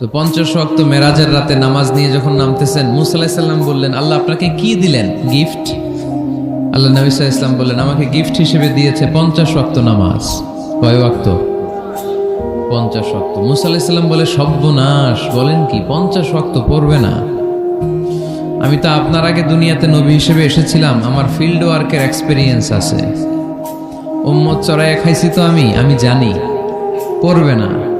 তো পঞ্চাশ ওয়াক্ত মেরাজের রাতে নামাজ নিয়ে যখন নামতেছেন, মুসা আলাহিসাল্লাম বললেন, আল্লাহ, আপনাকে কি দিলেন? গিফট? আল্লাহ নবী ইসলাম বললেন, আমাকে গিফট হিসেবে দিয়েছে পঞ্চাশ ওয়াক্ত নামাজ। কয় ওয়াক্ত? পঞ্চাশ ওয়াক্ত। মুসা আলাহিসাল্লাম বলে, সর্বনাশ, বলেন কি, পঞ্চাশ ওয়াক্ত পড়বে না। আমি তো আপনার আগে দুনিয়াতে নবী হিসেবে এসেছিলাম, আমার ফিল্ড ওয়ার্কের এক্সপিরিয়েন্স আছে। উম্মত চড়াইয়া খাইছি তো আমি আমি জানি। পড়বে না।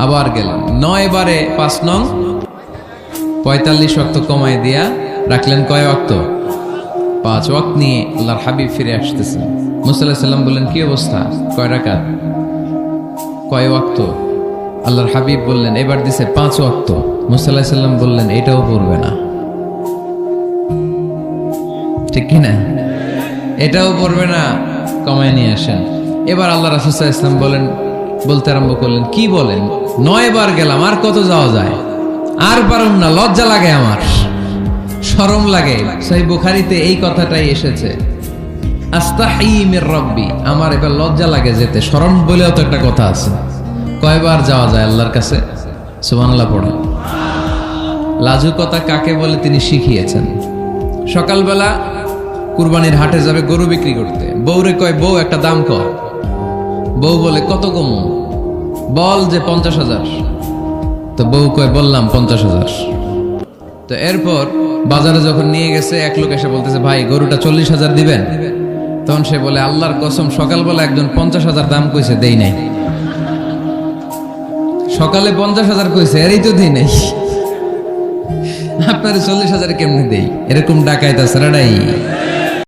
আবার গেলেন নয় বারে পাঁচ নং। পঁয়তাল্লিশ অক্ত কমায় দিয়া রাখলেন কয় অক্ত পাঁচ ওয়াক্ত নিয়ে আল্লাহর হাবিব ফিরে আসতেছেন। মুসা আলাহিসাল্লাম বললেন, কি অবস্থা? কয় রাকাত? কয় ওয়াক্ত? আল্লাহর হাবিব বললেন, এবার দিছে পাঁচ ওয়াক্ত। মুসা আলাহিসাল্লাম বললেন, এটাও পড়বে না। ঠিক কিনা এটাও পড়বে না। কমায় নিয়ে আসেন। এবার আল্লাহ রাসুসাহ ইসলাম বলেন বলতে আরম্ভ করলেন, কি বলেন? নয় বার গেলাম, আর কত যাওয়া যায়? আর পারুম না, লজ্জা লাগে আমার। শরম লাগে। সেই বুখারিতে এই কথাটাই এসেছে। রব্বি। আমার এবার লজ্জা লাগে যেতে শরম বলেও তো একটা কথা আছে। কয়বার যাওয়া যায় আল্লাহর কাছে? সুবহানাল্লাহ পড়ে লাজুকতা কাকে বলে তিনি শিখিয়েছেন। সকালবেলা কুরবানির হাটে যাবে গরু বিক্রি করতে। বউরে কয়, বউ, একটা দাম কর। বউ বলে, কত কম বল যে পঞ্চাশ হাজার। তো বউ কয়, বললাম পঞ্চাশ হাজার। তো এরপর বাজারে যখন নিয়ে গেছে, এক লোক এসে বলতেছে, ভাই, গরুটা চল্লিশ হাজার দিবেন? তখন সে বলে, আল্লাহর কসম, সকালবেলা একজন পঞ্চাশ হাজার দাম কইছে, দেই নাই। সকালে পঞ্চাশ হাজার কইছে, এরই তো দেই নাই। আপনার চল্লিশ হাজার কেমনে দেই? এরকম ডাকাইত আছে, রাডাই।